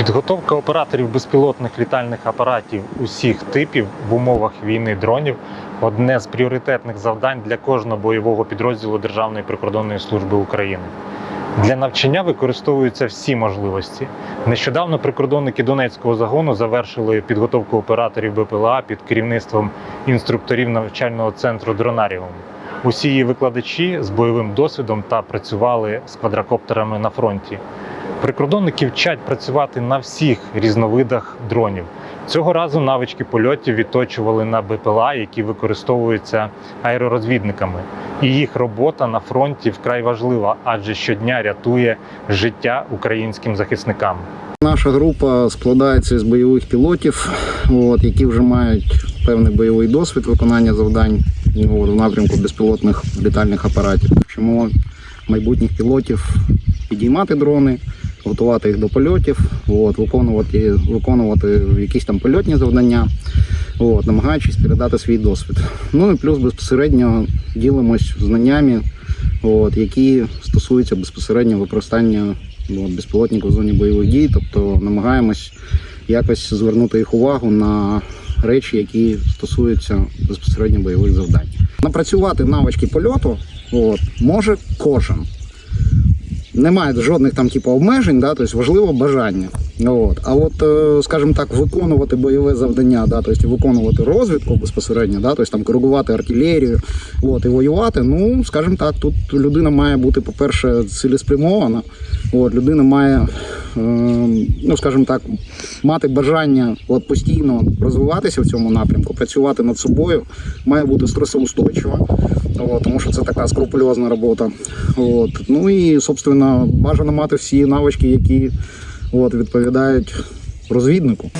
Підготовка операторів безпілотних літальних апаратів усіх типів в умовах війни дронів одне з пріоритетних завдань для кожного бойового підрозділу Державної прикордонної служби України. Для навчання використовуються всі можливості. Нещодавно прикордонники Донецького загону завершили підготовку операторів БПЛА під керівництвом інструкторів навчального центру Дронаріум. Усі її викладачі з бойовим досвідом та працювали з квадрокоптерами на фронті. Прикордонники вчать працювати на всіх різновидах дронів. Цього разу навички польотів відточували на БПЛА, які використовуються аеророзвідниками. І їх робота на фронті вкрай важлива, адже щодня рятує життя українським захисникам. Наша група складається з бойових пілотів, от, які вже мають певний бойовий досвід виконання завдань от, в напрямку безпілотних літальних апаратів. Вчимо майбутніх пілотів підіймати дрони, готувати їх до польотів, от, виконувати, виконувати якісь там польотні завдання, от, намагаючись передати свій досвід. Ну і плюс безпосередньо ділимось знаннями, от, які стосуються безпосередньо використання от, безпілотників в зоні бойових дій, тобто намагаємось якось звернути їх увагу на речі, які стосуються безпосередньо бойових завдань. Напрацювати навички польоту от, може кожен. Немає жодних там типу обмежень, да, тобто важливо бажання. От. А от, е, скажімо так, виконувати бойове завдання, да, тобто виконувати розвідку безпосередньо, да, тобто там коригувати артилерію от, і воювати. Ну, скажімо так, тут людина має бути, по-перше, цілеспрямована. От, людина має, е, ну скажімо так, мати бажання от, постійно розвиватися в цьому напрямку, працювати над собою, має бути стресоустойчива, от, тому що це така скрупульозна робота. От. Ну і, собственно, бажано мати всі навички, які от, відповідають розвіднику.